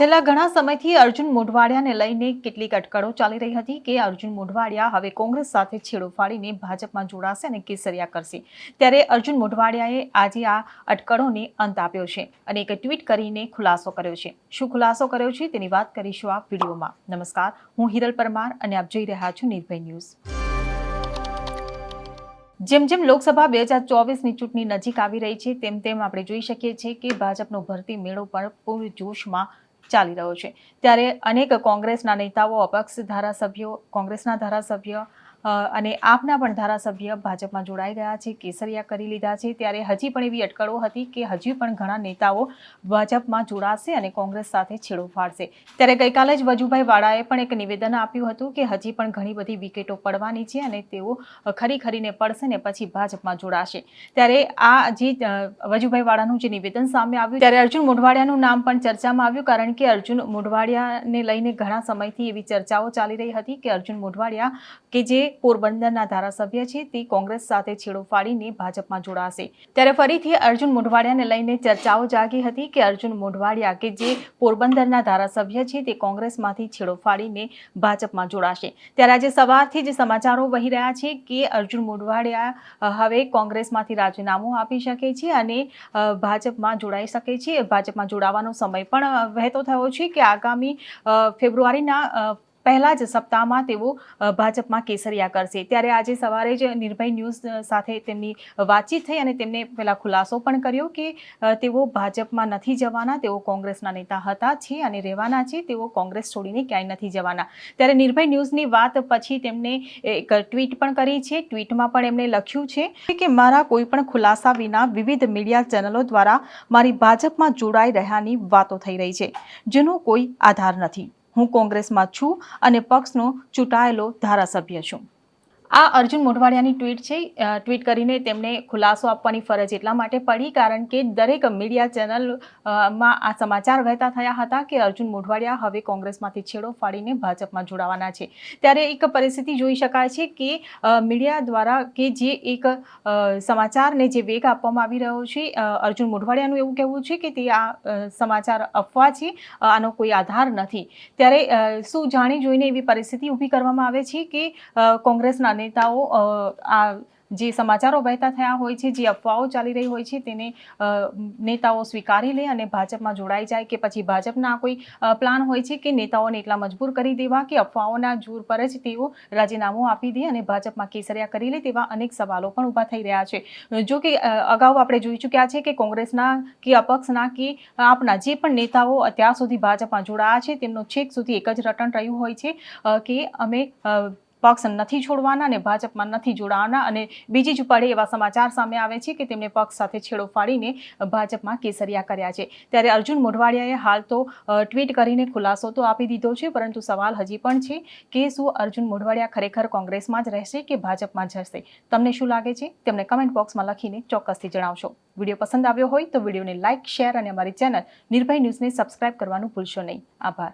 છેલ્લા ઘણા સમયથી અર્જુન મોઢવાડિયાને લઈને કેટલીક અટકળો ચાલી રહી હતી કે અર્જુન મોઢવાડિયા હવે કોંગ્રેસ સાથે છેડો ફાડીને ભાજપમાં જોડાશે અને કેસરિયા કરશે. ત્યારે અર્જુન મોઢવાડિયાએ આજે આ અટકળોને અંત આપ્યો છે અને એક ટ્વીટ કરીને ખુલાસો કર્યો છે. શું ખુલાસો કર્યો છે તેની વાત કરીશું આ વિડીયોમાં. નમસ્કાર, હું હિરલ પરમાર અને આપ જોઈ રહ્યા છો નિર્ભય ન્યૂઝ. જેમ જેમ લોકસભા બે હજાર ચોવીસની ચૂંટણી નજીક આવી રહી છે, તેમ તેમ આપણે જોઈ શકીએ છીએ કે ભાજપનો ભરતી મેળો પણ પૂર જોશમાં ચાલી રહ્યો છે. ત્યારે અનેક કોંગ્રેસના નેતાઓ અપક્ષ ધારાસભ્યો કોંગ્રેસના ધારાસભ્ય અને આપના પણ ધારાસભ્ય ભાજપમાં જોડાઈ ગયા છે, કેસરિયા કરી લીધા છે. ત્યારે હજી પણ એવી અટકળો હતી કે હજી પણ ઘણા નેતાઓ ભાજપમાં જોડાશે અને કોંગ્રેસ સાથે છેડો ફાડશે. ત્યારે ગઈકાલે જ વજુભાઈ વાળાએ પણ એક નિવેદન આપ્યું હતું કે હજી પણ ઘણી બધી વિકેટો પડવાની છે અને તેઓ ખરી ખરીને પડશે ને પછી ભાજપમાં જોડાશે. ત્યારે આ જે વજુભાઈ વાળાનું જે નિવેદન સામે આવ્યું, ત્યારે અર્જુન મોઢવાડિયાનું નામ પણ ચર્ચામાં આવ્યું, કારણ કે અર્જુન મોઢવાડિયાને લઈને ઘણા સમયથી એવી ચર્ચાઓ ચાલી રહી હતી કે અર્જુન મોઢવાડિયા કે જે પોરબંદરના ધારાસભ્ય છે. તે કોંગ્રેસ સાથે છેડો ફાડીને ભાજપમાં જોડાશે. ત્યારે ફરીથી અર્જુન મોઢવાડિયાને લઈને ચર્ચાઓ જાગી હતી કે અર્જુન મોઢવાડિયા કે જે પોરબંદરના ધારાસભ્ય છે તે કોંગ્રેસમાંથી છેડો ફાડીને ભાજપમાં જોડાશે. ત્યારે આજે સવારથી જે સમાચારો વહી રહ્યા છે કે અર્જુન મોઢવાડિયા હવે કોંગ્રેસમાંથી રાજીનામું આપી શકે છે અને ભાજપમાં જોડાઈ શકે છે. ભાજપમાં જોડાવાનો સમય પણ વહેતો થયો છે કે આગામી ફેબ્રુઆરીના પહેલા જ સપ્તાહમાં તેઓ ભાજપમાં કેસરિયા કરશે. ત્યારે આજે સવારે જ નિર્ભય ન્યૂઝ સાથે તેમની વાતચીત થઈ અને તેમને પહેલા ખુલાસો પણ કર્યો કે તેઓ ભાજપમાં નથી જવાના, તેઓ કોંગ્રેસના નેતા હતા છે અને રહેવાના છે, તેઓ કોંગ્રેસ છોડીને ક્યાંય નથી જવાના. ત્યારે નિર્ભય ન્યૂઝની વાત પછી તેમણે એક ટ્વીટ પણ કરી છે. ટ્વીટમાં પણ એમણે લખ્યું છે કે, મારા કોઈ પણ ખુલાસા વિના વિવિધ મીડિયા ચેનલો દ્વારા મારી ભાજપમાં જોડાઈ રહ્યાની વાતો થઈ રહી છે, જેનો કોઈ આધાર નથી. હું કોંગ્રેસમાં છું અને પક્ષનો ચૂંટાયેલો ધારાસભ્ય છું. આ અર્જુન મોઢવાડિયાની ટ્વીટ છે. ટ્વીટ કરીને તેમને ખુલાસો આપવાની ફરજ એટલા માટે પડી કારણ કે દરેક મીડિયા ચેનલમાં આ સમાચાર વહેતા થયા હતા કે અર્જુન મોઢવાડિયા હવે કોંગ્રેસમાંથી છેડો ફાડીને ભાજપમાં જોડાવાના છે. ત્યારે એક પરિસ્થિતિ જોઈ શકાય છે કે મીડિયા દ્વારા કે જે એક સમાચારને જે વેગ આપવામાં આવી રહ્યો છે અર્જુન મોઢવાડિયાનું એવું કહેવું છે કે તે આ સમાચાર અફવા છે આનો કોઈ આધાર નથી. ત્યારે શું જાણી જોઈને એવી પરિસ્થિતિ ઊભી કરવામાં આવે છે કે કોંગ્રેસના નેતાઓ આ જે સમાચારો વહેતા થયા હોય છે, જે અફવાઓ ચાલી રહી હોય છે, તેને નેતાઓ સ્વીકારી લે અને ભાજપમાં જોડાઈ જાય કે પછી ભાજપના કોઈ પ્લાન હોય છે કે નેતાઓને એટલા મજબૂર કરી દેવા કે અફવાઓના જોર પર જ તેઓ રાજીનામું આપી દે અને ભાજપમાં કેસરિયા કરી લે તેવા અનેક સવાલો પણ ઊભા થઈ રહ્યા છે. જો કે અગાઉ આપણે જોઈ ચૂક્યા છે કે કોંગ્રેસના કે અપક્ષના કે આપના જે પણ નેતાઓ અત્યાર સુધી ભાજપમાં જોડાયા છે, તેમનો છેક સુધી એક જ રટણ રહ્યું હોય છે કે અમે પક્ષ નથી છોડવાના અને ભાજપમાં નથી જોડાવાના અને બીજી જ પડે એવા સમાચાર સામે આવે છે કે તેમણે પક્ષ સાથે છેડો ફાડીને ભાજપમાં કેસરિયા કર્યા છે. ત્યારે અર્જુન મોઢવાડિયાએ હાલ તો ટ્વીટ કરીને ખુલાસો તો આપી દીધો છે, પરંતુ સવાલ હજી પણ છે કે શું અર્જુન મોઢવાડિયા ખરેખર કોંગ્રેસમાં જ રહેશે કે ભાજપમાં જશે તમને શું લાગે છે? તેમને કમેન્ટ બોક્સમાં લખીને ચોક્કસથી જણાવશો. વીડિયો પસંદ આવ્યો હોય તો વિડીયોને લાઇક શેર અને અમારી ચેનલ નિર્ભય ન્યૂઝને સબસ્ક્રાઇબ કરવાનું ભૂલશો નહીં. આભાર.